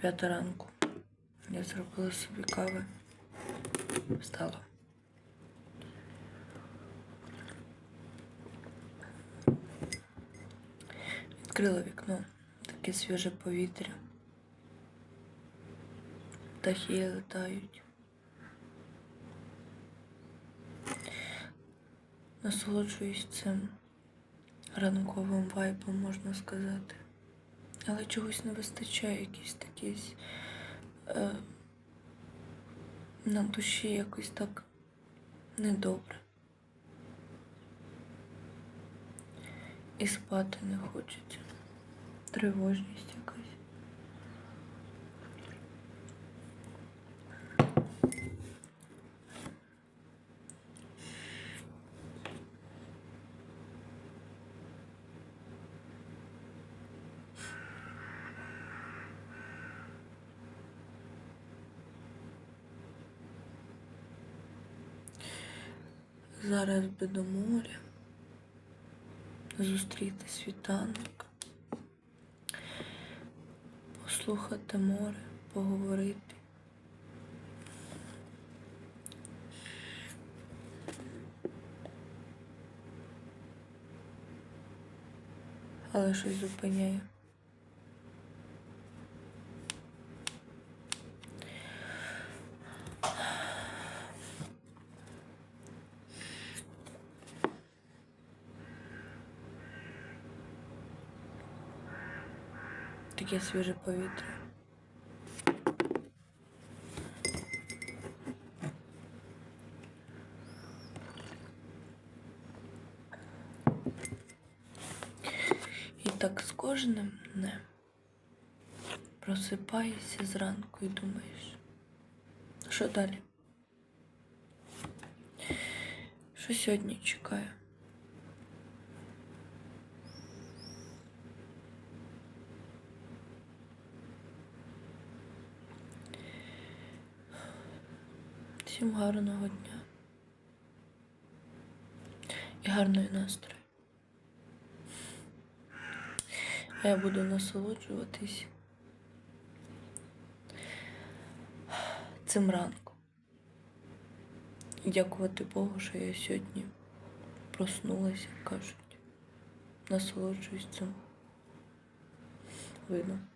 П'ята ранку. Я зробила собі кави. Встала. Відкрила вікно. Таке свіже повітря. Птахи летають. Насолоджуюсь цим ранковим вайбом, можна сказати. Але чогось не вистачає, якийсь такі е, на душі якось так недобре. І спати не хочеться. Тривожність якась. Зараз би до моря зустріти світанок, послухати море, поговорити. Але щось зупиняє. Таке свіже повітря. І так з кожним днем просипаєшся зранку і думаєш, що далі? Що сьогодні чекає? Всім гарного дня і гарної настрою. А я буду насолоджуватись цим ранком. І дякувати Богу, що я сьогодні проснулася, кажуть. Насолоджуюсь цим видом.